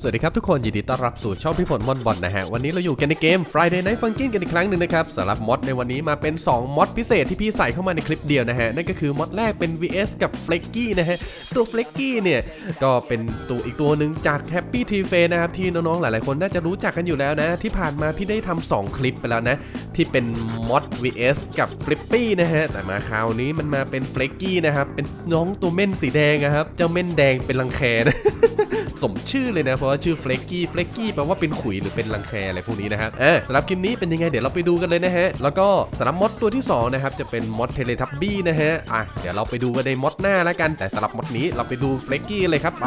สวัสดีครับทุกคนยินดีต้อนรับสู่ช่องพี่ผลมอนบอลนะฮะ วันนี้เราอยู่กันในเกม Friday Night Funkin' กันอีกครั้งหนึ่งนะครับสำหรับมอดในวันนี้มาเป็น 2มอดพิเศษที่พี่ใส่เข้ามาในคลิปเดียวนะฮะ นั่นก็คือมอดแรกเป็น VS กับ f l e c k y นะฮะ ตัว f l e c k y เนี่ย ก็เป็นตัวอีกตัวหนึ่งจาก Happy t f a นะครับ ที่น้องๆหลายๆคนน่าจะรู้จักกันอยู่แล้วนะ ที่ผ่านมาพี่ได้ทำ2คลิปไปแล้วนะ ที่เป็นมอด VS กับ Flippy นะฮะแต่มาคราวนี้มันมาเป็น f l e c k y นะครับเป็นน้องตัวเม่นสีแดงอะครับเจ้าเม่นแดงเป็นรังแคนะ สมชื่อเลยนะ เพราะว่าชื่อเฟลกกี้เฟลกกี้แปลว่าเป็นขุยหรือเป็นรังแคอะไรพวกนี้นะครับเออสำหรับคลิปนี้เป็นยังไงเดี๋ยวเราไปดูกันเลยนะฮะ แล้วก็สำหรับมอดตัวที่2นะครับจะเป็นมอดเทเลทับบี้นะฮะอะเดี๋ยวเราไปดูกันในมอดหน้าแล้วกันแต่สำหรับมอดนี้เราไปดูเฟลกกี้เลยครับไป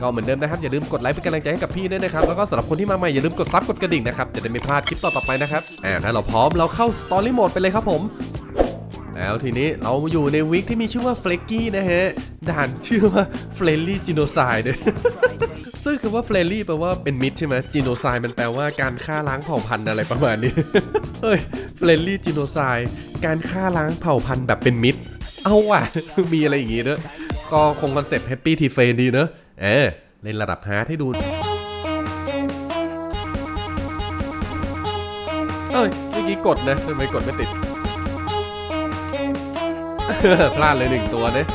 ก็เหมือนเดิมนะครับ อย่าลืมกดไลค์เป็นกำลังใจให้กับพี่ด้วยนะครับ แล้วก็สำหรับคนที่มาใหม่ อย่าลืมกดซับกดกระดิ่งนะครับ จะได้ไม่พลาดคลิปต่อๆไปนะครับอ่าถ้าเราพร้อมเราเข้าสตอรี่โหมดไปเลยครับผม แล้วทีนี้เราอยู่ในวิกที่มีชื่อว่าเฟลกกี้นะฮะ ด่านชื่อว่าเฟลลี่จิโนไซด์ด้วยซึ่งคำว่าเฟลลี่แปลว่าเป็นมิตรใช่ไหมจิโนไซด์มันแปลว่าการฆ่าล้างเผ่าพันธุ์อะไรประมาณนี้เฮ้ยเฟลลี่จิโนไซด์การฆ่าล้างเผ่าพันธุ์แบบเป็นมิตร เอาว่ะ มีอะไรอย่างงี้ด้วยก็คงคอนเซ็ปต์แฮปปี้ทีเฟนดีเนอะเออเล่นระดับฮาร์ดให้ดู เอ้ยเมื่อกี้กดนะทำไมกดไม่ติด พลาดเลยหนึ่งตัวเนี่ย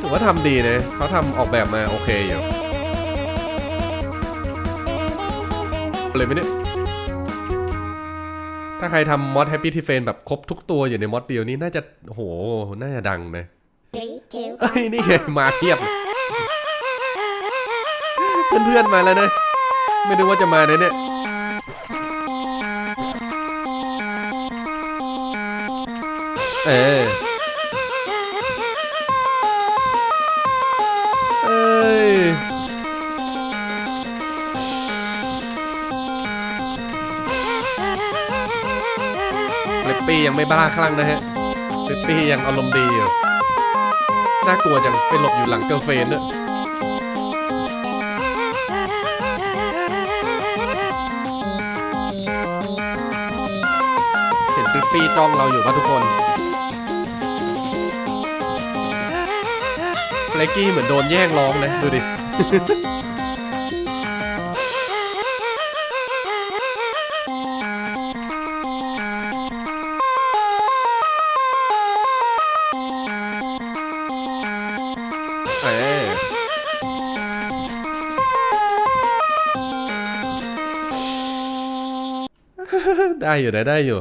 ถือว่าทำดีนะเขาทำออกแบบมาโอเคอยู่เลยไหมเนี่ย ถ้าใครทำมอด Happy t f a n แบบครบทุกตัวอยู่ในมอดเดียวนี้น่าจะโอ้โหน่าจะดังนะ Three, two, เอ้ยนี่ไงมาเทียบเลยเพื่อนๆมาแล้วนะ ไม่นึกว่าจะมาเลยเนี่ย เออเอ้ยฟลิปปี้ยังไม่บ้าคลั่งนะฮะฟลิปปี้ยังอารมณ์ดีอยู่น่ากลัวจังไปหลบอยู่หลังเกิร์ลเฟนด้วยเห็นฟลิปปี้จ้องเราอยู่ป่ะทุกคน เฟลกกี้เหมือนโดนแย่งร้องนะดูดิ เออได้อยู่นะได้อยู่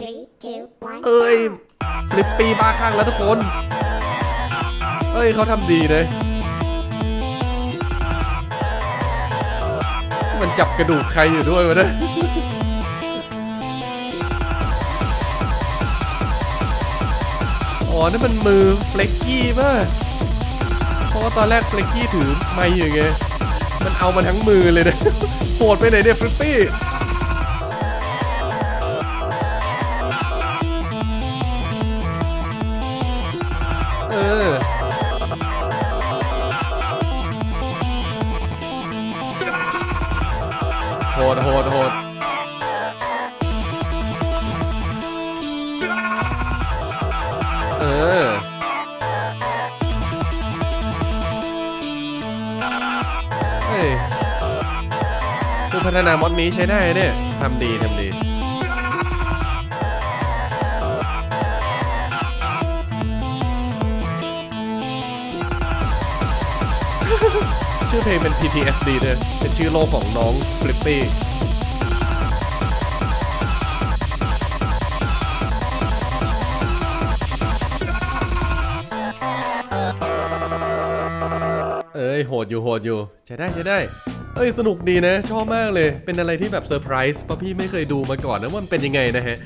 three, two, one. เอ้ย ฟลิปปี้บ้าข้างแล้วทุกคน เอ้ยเขาทำดีนะมันจับกระดูกใครอยู่ด้วยวะเนี่ยอ๋อนั่นมันมือเฟล็กกี้ป่ะเพราะว่าตอนแรกเฟล็กกี้ถือไม้อยู่ไง มันเอามาทั้งมือเลยนะโหดไปไหนเนี่ยฟลิปปี้ โหดโหดโหดเออ เฮ้ยผู้พัฒนามอดนี้ใช้ได้เนี่ยทำดีทำดี ชื่อเพลงเป็น PTSD เลยเป็นชื่อโลกของน้องฟลิปปี้ โหดอยู่โหดอยู่ใช้ได้ใช้ได้เอ้ยสนุกดีนะ ชอบมากเลย เป็นอะไรที่แบบเซอร์ไพรส์เพราะพี่ไม่เคยดูมาก่อนนะว่ามันเป็นยังไงนะฮะ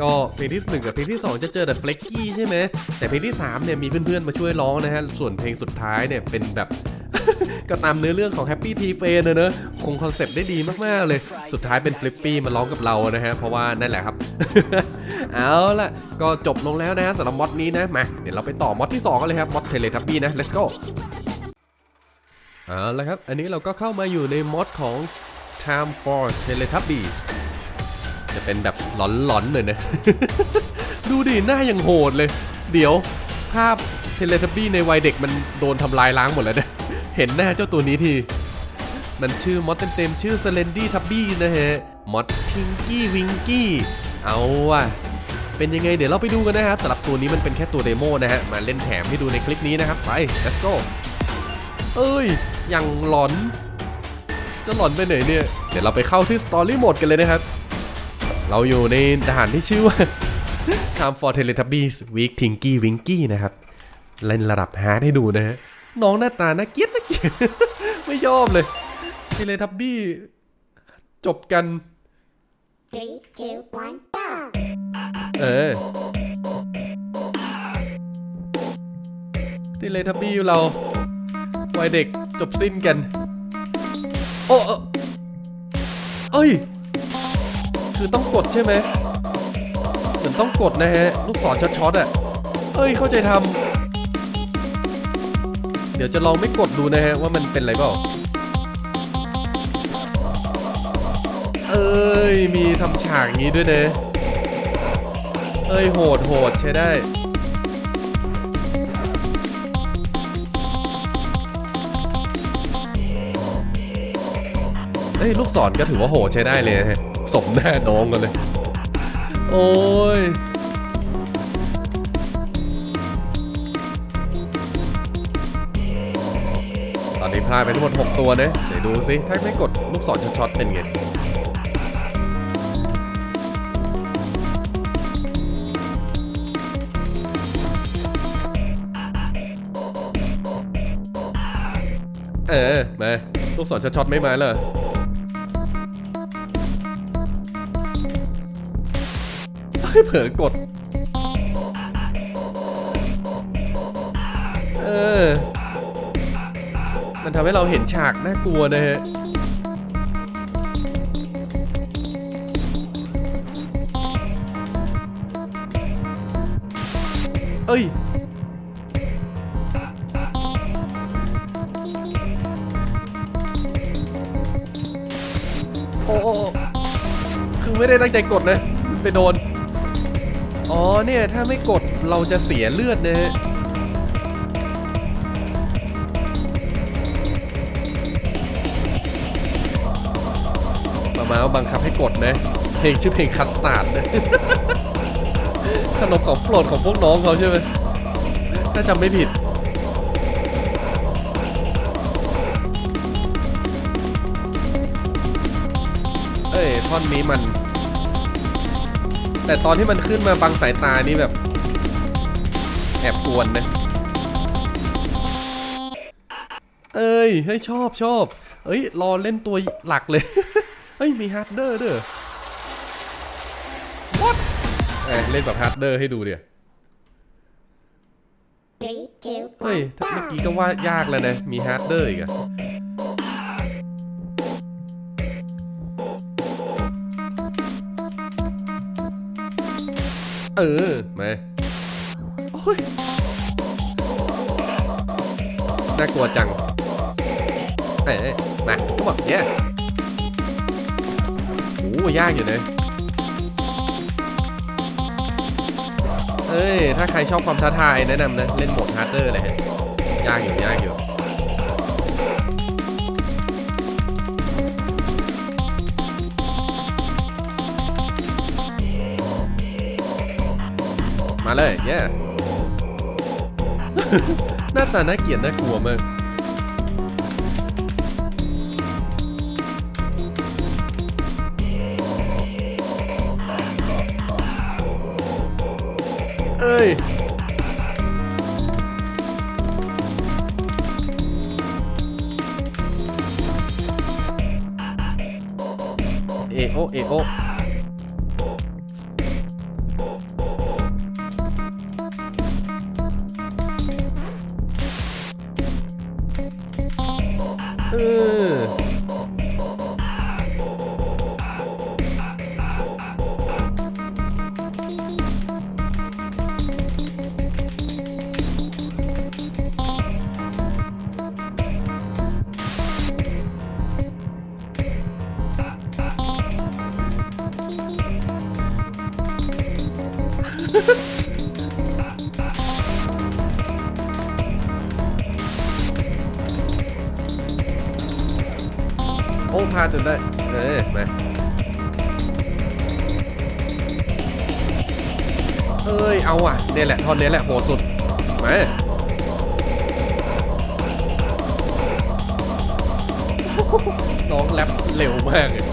ก็เพลงที่1กับเพลงที่ 2 จะเจอแต่เฟล็กกี้ใช่ไหมแต่เพลงที่3เนี่ยมีเพื่อนๆมาช่วยร้องนะฮะ ส่วนเพลงสุดท้ายเนี่ยเป็นแบบก็ตามเนื้อเรื่องของ Happy t f a n นะเนอะคงคอนเซปต์ได้ดีมาก ๆ เลย สุดท้ายเป็นฟลิปปี้มาร้องกับเรานะฮะ เพราะว่านั่นแหละครับ เอาล่ะ ก็จบลงแล้วนะฮะสำหรับมอดนี้นะ มา เดี๋ยวเราไปต่อมอดที่ 2 กันเลยครับ มอดเทเลทับบี้นะ let's go เอาละครับ อันนี้เราก็เข้ามาอยู่ในมอดของ Time for Teletubbies จะเป็นแบบหลอนๆหน่อยนะ ดูดิ หน้ายังโหดเลย เดี๋ยวภาพเทเลทับบี้ในวัยเด็กมันโดนทำลายล้างหมดแล้วเนี่ยเห็นหน้าเจ้าตัวนี้ที มันชื่อมอดเต็มๆ ชื่อ s l e n d y t u b b y นะฮะ มอดทิงกี้วิงกี้ เอาว่ะเป็นยังไงเดี๋ยวเราไปดูกันนะครับสำหรับตัวนี้มันเป็นแค่ตัวเดโมนะฮะ มาเล่นแถมให้ดูในคลิปนี้นะครับ ไป let's go เอ้ยอย่างหลอน จะหลอนไปไหนเนี่ย เดี๋ยวเราไปเข้าที่สตอรี่โหมดกันเลยนะครับ เราอยู่ในด่านที่ชื่อว่า Time for Teletubbies Week Tinky Winky นะครับ เล่นระดับฮาร์ดให้ดูนะฮะ น้องหน้าตาน่าเกลียดน่าเกลียดไม่ชอบเลย Teletubbies จบกัน Three, two, one, go. เออที่เลยทับบี้เรา วัยเด็กจบสิ้นกัน โอ้เอ้ย คือต้องกดใช่ไหมเหมือนต้องกดนะฮะ ลูกศรช็อตๆอะเอ้ยเข้าใจทำเดี๋ยวจะลองไม่กดดูนะฮะ ว่ามันเป็นอะไรเปล่าเอ้ยมีทำฉากงี้ด้วยนะเอ้ยโหดโหดใช้ได้ เอ้ยลูกศรก็ถือว่าโหใช้ได้เลยฮะสมหน้าน้องกันเลย โอ้ยตอนนี้พลาดไปทั้งหมด 6 ตัวนะเดี๋ยวดูสิถ้าไม่กดลูกศรช็อตๆเป็นไงเออมาลูกศรช็อตๆไม่มาเลย เฮ้ยเผลอกด เออ มันทำให้เราเห็นฉากน่ากลัวนะฮะเอ้ย โอ้โอ้โอ้คือไม่ได้ตั้งใจกดนะ ไปโดน อ๋อเนี่ยถ้าไม่กดเราจะเสียเลือดนะฮะมามาบังคับให้กดนะเพลงชื่อเพลงคัสตาร์ดนะขนมของโปรดของพวกน้องเขาใช่ไหมถ้าจำไม่ผิดเอ้ยท่อนนี้มัน แต่ตอนที่มันขึ้นมาบังสายตานี่แบบ แอบกวนนะ เอ้ยเฮ้ยชอบชอบ เอ้ย รอเล่นตัวหลักเลยเฮ้ย มีฮาร์ดเดอร์ด้วย What เอ้ยเล่นแบบฮาร์ดเดอร์ให้ดูเดี๋ยว Three, two, เฮ้ย one, ถ้าเมื่อ go. กี้ก็ว่ายากแล้วนะ มีฮาร์ดเดอร์อีกอะ เออมาโอ้ยน่ากลัวจังเอ๊ะมาก็บอกเนี่ยโอ้ยากอยู่นะเอ้ย ถ้าใครชอบความท้าทายแนะนำนะ เล่นโหมดฮาร์ดเดอร์เลยฮะยากอยู่ยากอยู่ มาเลยเย้หน้าตาน่าเกลียดน่ากลัวมากเอ้ยเอโอเอโอเอ อ้พาจนได้ เออมาเอ้ย เอาอะเนี่ยแหละท่อนนี้แหละโหดสุด มาน้องแรปเร็วมากเลย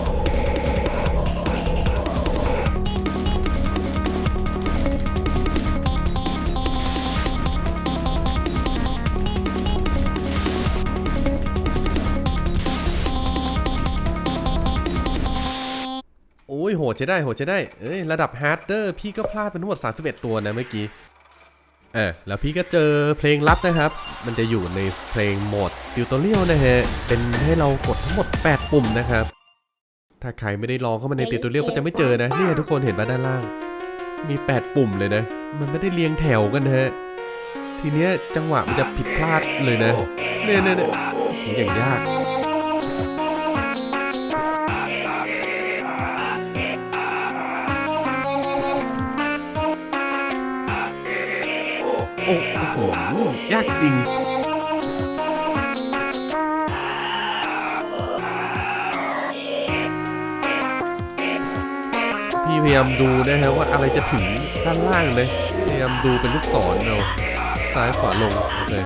ดใช้ได้โหดใช้ได้เอ้ยระดับฮาร์ดเดอร์พี่ก็พลาดไปทั้งหมด 31 ตัวนะเมื่อกี้เออแล้วพี่ก็เจอเพลงลับนะครับ มันจะอยู่ในเพลงโหมดติวตอเรียลนะฮะ เป็นให้เรากดทั้งหมด 8 ปุ่มนะครับ ถ้าใครไม่ได้ลองเข้ามาในติวตอเรียลก็จะไม่เจอนะเนี่ยทุกคนเห็นป่ะด้านล่าง มี 8 ปุ่มเลยนะ มันไม่ได้เรียงแถวกันนะฮะ ทีเนี้ยจังหวะมันจะผิดพลาดเลยนะเนี่ยเนี่ยเนี่ยโอ้โหอย่างยาก โอ้โห ยากจริง พี่พยายามดูนะฮะว่าอะไรจะถึงด้านล่างเลย พยายามดูเป็นลูกศรเอาซ้ายขวาลงโอเค